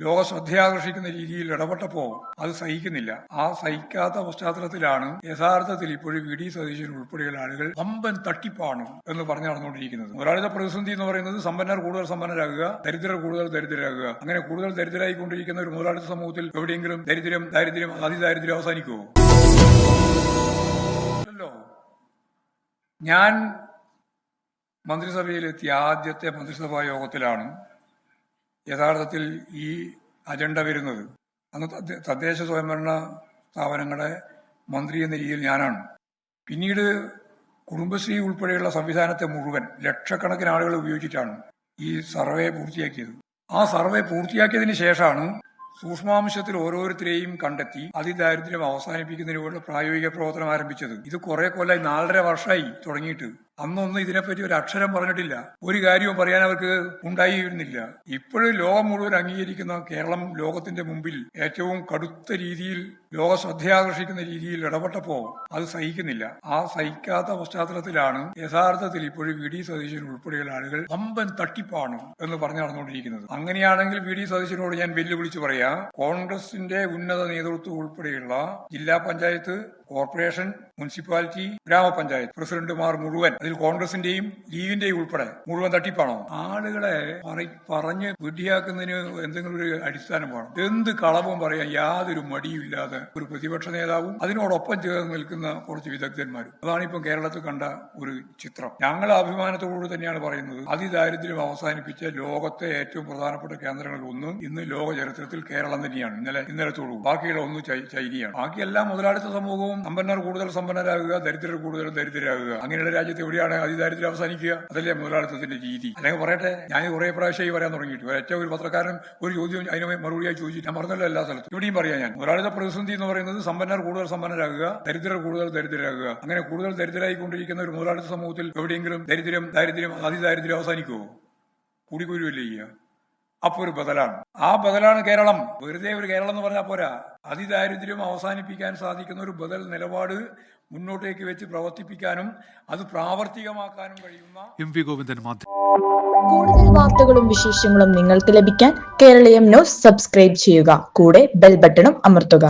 ലോക ശ്രദ്ധയാകർഷിക്കുന്ന രീതിയിൽ ഇടപെട്ടപ്പോ അത് സഹിക്കുന്നില്ല. ആ സഹിക്കാത്ത പശ്ചാത്തലത്തിലാണ് യഥാർത്ഥത്തിൽ ഇപ്പോഴും വി. ഡി. സതീശൻ ഉൾപ്പെടെയുള്ള ആളുകൾ സമ്പൻ തട്ടിപ്പാണ് എന്ന് പറഞ്ഞു നടന്നുകൊണ്ടിരിക്കുന്നത്. ഒരാളുടെ പ്രതിസന്ധി എന്ന് പറയുന്നത് സമ്പന്നർ കൂടുതൽ സമ്പന്നരാകുക ദരിദ്രർ കൂടുതൽ ദരിദ്രരാകുക. അങ്ങനെ കൂടുതൽ ദരിദ്രരായിക്കൊണ്ടിരിക്കുന്ന ഒരു മുതലാളിത്ത സമൂഹത്തിൽ എവിടെയെങ്കിലും ദരിദ്രം ദാരിദ്ര്യം അതിദാരിദ്ര്യം അവസാനിക്കുമോ അല്ലോ ഞാൻ മന്ത്രിസഭയിലെത്തിയ ആദ്യത്തെ മന്ത്രിസഭാ യോഗത്തിലാണ് യഥാർത്ഥത്തിൽ ഈ അജണ്ട വരുന്നത്. അന്ന് തദ്ദേ- തദ്ദേശ സ്വയംഭരണ സ്ഥാപനങ്ങളുടെ മന്ത്രി എന്ന രീതിയിൽ ഞാനാണ്. പിന്നീട് കുടുംബശ്രീ ഉൾപ്പെടെയുള്ള സംവിധാനത്തെ മുഴുവൻ ലക്ഷക്കണക്കിന് ആളുകൾ ഉപയോഗിച്ചിട്ടാണ് ഈ സർവേ പൂർത്തിയാക്കിയത്. ആ സർവേ പൂർത്തിയാക്കിയതിന് ശേഷമാണ് സൂക്ഷ്മാംശത്തിൽ ഓരോരുത്തരെയും കണ്ടെത്തി അതിദാരിദ്ര്യം അവസാനിപ്പിക്കുന്നതിനുള്ള പ്രായോഗിക പ്രവർത്തനം ആരംഭിച്ചത്. ഇത് കുറെ കൊല്ലായി നാലര വർഷമായി തുടങ്ങിയിട്ട് അന്നൊന്നും ഇതിനെപ്പറ്റി ഒരു അക്ഷരം പറഞ്ഞിട്ടില്ല. ഒരു കാര്യവും പറയാൻ അവർക്ക് ഉണ്ടായിരുന്നില്ല. ഇപ്പോഴും ലോകം മുഴുവൻ അംഗീകരിക്കുന്ന കേരളം ലോകത്തിന്റെ മുമ്പിൽ ഏറ്റവും കടുത്ത രീതിയിൽ ലോക ശ്രദ്ധയാകർഷിക്കുന്ന രീതിയിൽ ഇടപെട്ടപ്പോ അത് സഹിക്കുന്നില്ല. ആ സഹിക്കാത്ത പശ്ചാത്തലത്തിലാണ് യഥാർത്ഥത്തിൽ ഇപ്പോഴും വി ഡി സതീശൻ ഉൾപ്പെടെയുള്ള ആളുകൾ വമ്പൻ തട്ടിപ്പാണ് എന്ന് പറഞ്ഞു നടന്നുകൊണ്ടിരിക്കുന്നത്. അങ്ങനെയാണെങ്കിൽ വി ഡി സതീശനോട് ഞാൻ വെല്ലുവിളിച്ച് പറയാം കോൺഗ്രസിന്റെ ഉന്നത നേതൃത്വം ഉൾപ്പെടെയുള്ള ജില്ലാ പഞ്ചായത്ത് കോർപ്പറേഷൻ മുനിസിപ്പാലിറ്റി ഗ്രാമപഞ്ചായത്ത് പ്രസിഡന്റുമാർ മുഴുവൻ അതിൽ കോൺഗ്രസിന്റെയും ലീവിന്റെയും ഉൾപ്പെടെ മുഴുവൻ തട്ടിപ്പാണോ? ആളുകളെ പറ- പറഞ്ഞ് വിഡ്ഢിയാക്കുന്നതിന് എന്തെങ്കിലും ഒരു അടിസ്ഥാനം വേണം എന്ത് കളവും പറയാൻ യാതൊരു മടിയുമില്ലാതെ ഒരു പ്രതിപക്ഷ നേതാവും അതിനോടൊപ്പം ചേർന്ന് നിൽക്കുന്ന കുറച്ച് വിദഗ്ധന്മാരും. അതാണ് ഇപ്പം കേരളത്തിൽ കണ്ട ഒരു ചിത്രം. ഞങ്ങൾ അഭിമാനത്തോടു തന്നെയാണ് പറയുന്നത്. അതിദാരിദ്ര്യം അവസാനിപ്പിച്ച ലോകത്തെ ഏറ്റവും പ്രധാനപ്പെട്ട കേന്ദ്രങ്ങളിൽ ഒന്ന് ഇന്ന് ലോക ചരിത്രത്തിൽ കേരളം തന്നെയാണ്. ഇന്നലെ ഇന്നലത്തോടു ബാക്കിയുള്ള ഒന്ന് ചൈനയാണ്. ബാക്കിയെല്ലാം മുതലാളിത്ത സമൂഹവും സമ്പന്നർ കൂടുതൽ സമ്പന്നരാകുക ദരിദ്രർ കൂടുതൽ ദരിദ്രരാകുക. അങ്ങനെയുള്ള രാജ്യത്ത് എവിടെയാണ് അതിദാരിദ്ര്യം അവസാനിക്കുക? അതല്ലേ മുതലാളിത്തത്തിന്റെ രീതി. അല്ലെങ്കിൽ പറയട്ടെ ഞാൻ കുറെ പ്രാവശ്യമായി പറയാൻ തുടങ്ങിയിട്ട്. ഒരൊറ്റ ഒരു പത്രക്കാരൻ ഒരു ചോദ്യം അതിനുമായി മറുപടിയായി ചോദിച്ചു. ഞാൻ പറഞ്ഞല്ലോ എല്ലാ സ്ഥലത്തും. ഇവിടെയും പറയാം ഞാൻ. മുതലാളിത്ത പ്രതിസന്ധി എന്ന് പറയുന്നത് സമ്പന്നർ കൂടുതൽ സമ്പന്നരാകുക ദരിദ്രർ കൂടുതൽ ദരിദ്രരാകുക. അങ്ങനെ കൂടുതൽ ദരിദ്രരായിക്കൊണ്ടിരിക്കുന്ന ഒരു മുതലാളിത്ത സമൂഹത്തിൽ എവിടെയെങ്കിലും ദരിദ്രം ദാരിദ്ര്യം അതിദാരിദ്ര്യം അവസാനിക്കുമോ കൂടിക്കൂരുവല്ലേ ചെയ്യുക അപ്പൊ ഒരു ബദലാണ്. ആ ബദലാണ് കേരളം. വെറുതെ ഒരു കേരളം എന്ന് പറഞ്ഞാൽ പോരാ. അതിദാരിദ്ര്യം അവസാനിപ്പിക്കാൻ സാധിക്കുന്ന ഒരു ബദൽ നിലപാട് മുന്നോട്ടേക്ക് വെച്ച് പ്രവർത്തിപ്പിക്കാനും അത് പ്രാവർത്തികമാക്കാനും കഴിയുന്ന എം വി ഗോവിന്ദൻ മാധ്യമ കൂടുതൽ വാർത്തകളും വിശേഷങ്ങളും നിങ്ങൾക്ക് ലഭിക്കാൻ കേരളീയം ന്യൂസ് സബ്സ്ക്രൈബ് ചെയ്യുക. കൂടെ ബെൽ ബട്ടണും അമർത്തുക.